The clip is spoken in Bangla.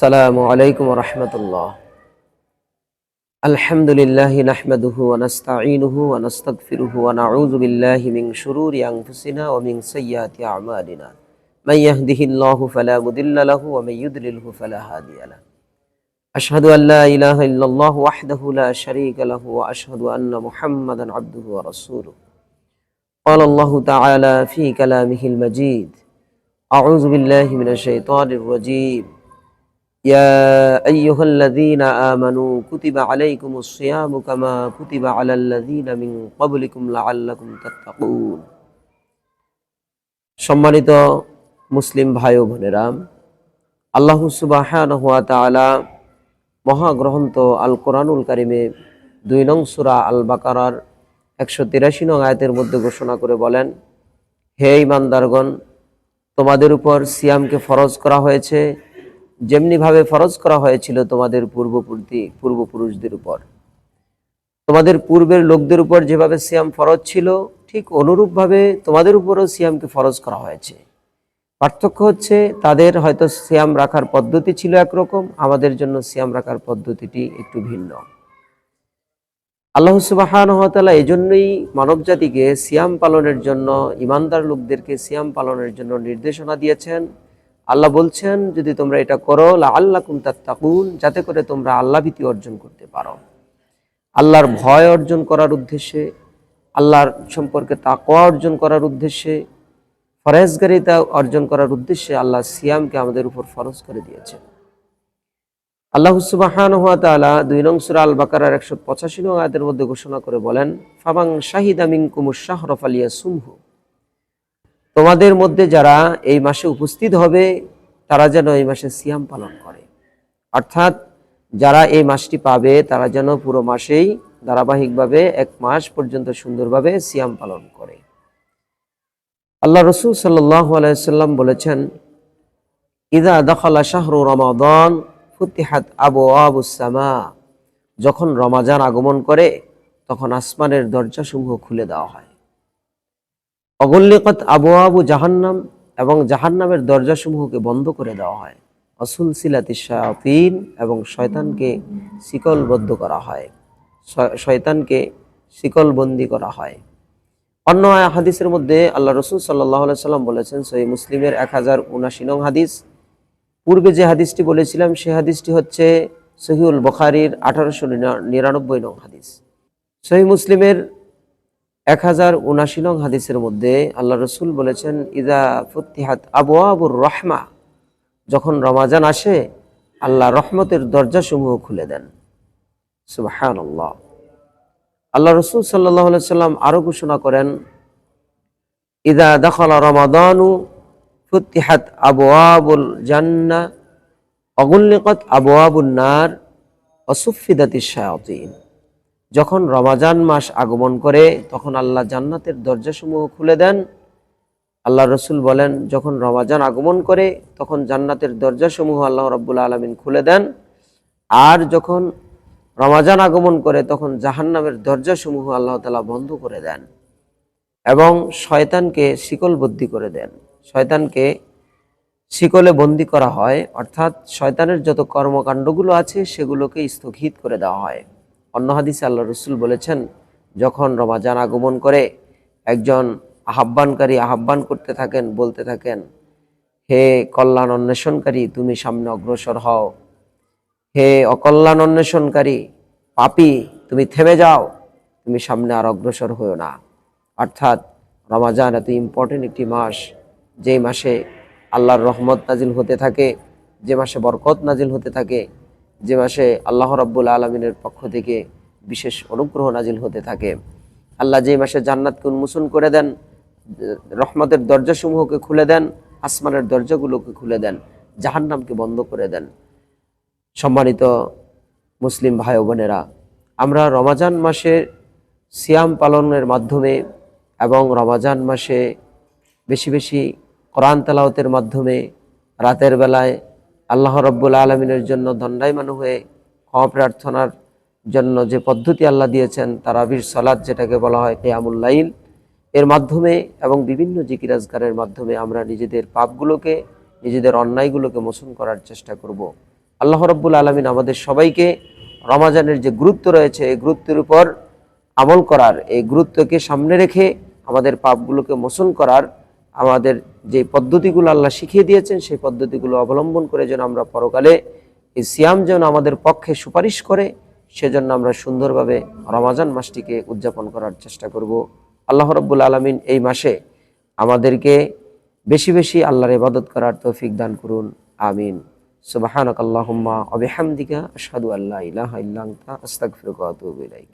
আসসালামু আলাইকুম রহমতুল্লাহ الحمد لله نحمده ونستعينه ونستغفره ونعوذ بالله من شرور أنفسنا ومن سيئات أعمالنا من يهده الله فلا مضل له ومن يضلله فلا هادي له أشهد أن لا إله إلا الله وحده لا شريك له وأشهد أن محمدا عبده ورسوله قال الله تعالى في كلامه المجيد أعوذ بالله من الشيطان الرجيم يا أيها الذين آمنوا كتب عليكم الصيام كما كتب على الذين من قبلكم لعلكم تتقون সম্মানিত মুসলিম ভাই ও বোনেরা আল্লাহ সুবাহান হুয়া তাআলা মহাগ্রন্থ আল কোরআনুল কারিমে দুই নং সুরা আল বাকারার একশো তিরাশি নং আয়াতের মধ্যে ঘোষণা করে বলেন হে ইমানদারগণ তোমাদের উপর সিয়ামকে ফরজ করা হয়েছে যেমনিভাবে ফরজ করা হয়েছিল তোমাদের পূর্ববর্তী পূর্বপুরুষদের উপর। তোমাদের পূর্বের লোকদের উপর যেভাবে সিয়াম ফরজ ছিল, ঠিক অনুরূপভাবে তোমাদের উপরও সিয়ামকে ফরজ করা হয়েছে। পার্থক্য হচ্ছে, তাদের হয়তো সিয়াম রাখার পদ্ধতি ছিল একরকম, আমাদের জন্য সিয়াম রাখার পদ্ধতিটি একটু ভিন্ন। আল্লাহ সুবাহান হতালা এই জন্যই মানব জাতিকে সিয়াম পালনের জন্য, ইমানদার লোকদেরকে সিয়াম পালনের জন্য নির্দেশনা দিয়েছেন। আল্লাহ বলছেন, যদি তোমরা এটা করো আল্লাহ কুম তাকুন যাতে করে তোমরা আল্লাহ ভীতি অর্জন করতে পারো। আল্লাহর ভয় অর্জন করার উদ্দেশ্যে, আল্লাহর সম্পর্কে তাকোয়া অর্জন করার উদ্দেশ্যে ফরেজগারিতা অর্জন করার উদ্দেশ্যে আল্লাহ সিয়ামকে আমাদের উপর ফরজ করে দিয়েছেন। আল্লাহ সুবাহান হাত তাআলা দুই নং সূরা আল বাকারার একশো পঁচাশি নং আয়াতের মধ্যে ঘোষণা করে বলেন ফাবাং শাহিদা কুমুর শাহরফ আলিয়া সুমহু তোমাদের মধ্যে যারা এই মাসে উপস্থিত হবে, তারা যেন এই মাসে সিয়াম পালন করে। অর্থাৎ যারা এই মাসটি পাবে, তারা যেন পুরো মাসেই ধারাবাহিকভাবে এক মাস পর্যন্ত সুন্দরভাবে সিয়াম পালন করে। আল্লাহ রসুল আলাইসাল্লাম বলেছেন, ইদা দখলা শাহরু রমাদন ফুতিহাত আবু আবুসামা যখন রমাজান আগমন করে, তখন আসমানের দরজাসমূহ খুলে দেওয়া হয়। অগল্লিকত আবু আবু জাহান্নাম এবং জাহান্নামের দরজাসমূহকে বন্ধ করে দেওয়া হয়। অসুল সিলাতি শায়াতিন এবং শয়তানকে শিকলবদ্ধ করা হয়। শয়তানকে শিকলবন্দি করা হয়। অন্য হাদিসের মধ্যে আল্লাহ রসুল সাল্লাহ সাল্লাম বলেছেন, সহি মুসলিমের এক হাজার উনাশি নং হাদিস। পূর্বে যে হাদিসটি বলেছিলাম, সে হাদিসটি হচ্ছে সহিউল বখারির আঠারোশো নিরানব্বই নং হাদিস। সহি মুসলিমের এক হাজার উনাশি নং হাদিসের মধ্যে আল্লাহ রসুল বলেছেন, ইদা ফুতিহাত আবু আবুর রহমা। যখন রমাজান আসে, আল্লাহ রহমতের দরজাসমূহ খুলে দেন। সুবাহান আল্লাহ রসুল সাল্লাহ সাল্লাম আরও ঘোষণা করেন, ইদা দখল রমাদানু ফুতিহাত আবু আবুল জান্না, অগুল্লিকত আবু আবুল নার, অসুফিদাতি শায়াতিন। যখন রমাজান মাস আগমন করে, তখন আল্লাহ জান্নাতের দরজাসমূহ খুলে দেন। আল্লাহ রসুল বলেন, যখন রমাজান আগমন করে, তখন জান্নাতের দরজাসমূহ আল্লাহ রব্বুল আলমিন খুলে দেন। আর যখন রমাজান আগমন করে, তখন জাহান্নামের দরজাসমূহ আল্লাহ তালা বন্ধ করে দেন এবং শয়তানকে শিকলবদ্ধি করে দেন। শয়তানকে শিকলে বন্দি করা হয়, অর্থাৎ শয়তানের যত কর্মকাণ্ডগুলো আছে, সেগুলোকে স্থগিত করে দেওয়া হয়। অন্য হাদিসে আল্লাহ রসুল বলেছেন, যখন রমাজান আগমন করে একজন আহ্বানকারী আহ্বান করতে থাকেন, বলতে থাকেন, হে কল্যাণ অন্বেষণকারী, তুমি সামনে অগ্রসর হও। হে অকল্যাণ অন্বেষণকারী, পাপি, তুমি থেমে যাও। তুমি সামনে আর অগ্রসর হও না। অর্থাৎ রমাজান এত ইম্পর্টেন্ট একটি মাস। যেই মাসে আল্লাহর রহমত নাজিল হতে থাকে, যে মাসে বরকত নাজিল হতে থাকে যে মাসে আল্লাহ রাব্বুল আলমিনের পক্ষ থেকে বিশেষ অনুগ্রহ নাজিল হতে থাকে। আল্লাহ যে মাসে জান্নাতকে উন্মোচন করে দেন, রহমতের দরজাসমূহকে খুলে দেন, আসমানের দরজাগুলোকে খুলে দেন, জাহান্নামকে বন্ধ করে দেন। সম্মানিত মুসলিম ভাই বোনেরা, আমরা রমাজান মাসে সিয়াম পালনের মাধ্যমে এবং রমাজান মাসে বেশি বেশি কোরআন তালাওতের মাধ্যমে রাতের বেলায় আল্লাহ রব্বুল আলমিনের জন্য দণ্ডায়মান হয়ে ক্ষমা প্রার্থনার জন্য যে পদ্ধতি আল্লাহ দিয়েছেন, তারাবির সলাদ যেটাকে বলা হয় কেয়ামুল্লাইল এর মাধ্যমে এবং বিভিন্ন জিকিরাজগারের মাধ্যমে আমরা নিজেদের পাপগুলোকে, নিজেদের অন্যায়গুলোকে মোচন করার চেষ্টা করব। আল্লাহ রব্বুল আলমিন আমাদের সবাইকে রমাজানের যে গুরুত্ব রয়েছে, এই গুরুত্বের উপর আমল করার, এই গুরুত্বকে সামনে রেখে আমাদের পাপগুলোকে মোচন করার আমাদের যে পদ্ধতিগুলো আল্লাহ শিখিয়ে দিয়েছেন, সেই পদ্ধতিগুলো অবলম্বন করে যেন আমরা পরকালে এই সিয়াম যেন আমাদের পক্ষে সুপারিশ করে, সেজন্য আমরা সুন্দরভাবে রমাজান মাসটিকে উদযাপন করার চেষ্টা করব। আল্লাহ রব্বুল আলমিন এই মাসে আমাদেরকে বেশি বেশি আল্লাহর ইবাদত করার তৌফিক দান করুন। আমিন। সুবাহানক আল্লাহুম্মা ওয়া বিহামদিকা আশহাদু আল্লা ইলাহা ইল্লা আনতা, আস্তাগফিরুকা ওয়া আতুবু ইলাইক।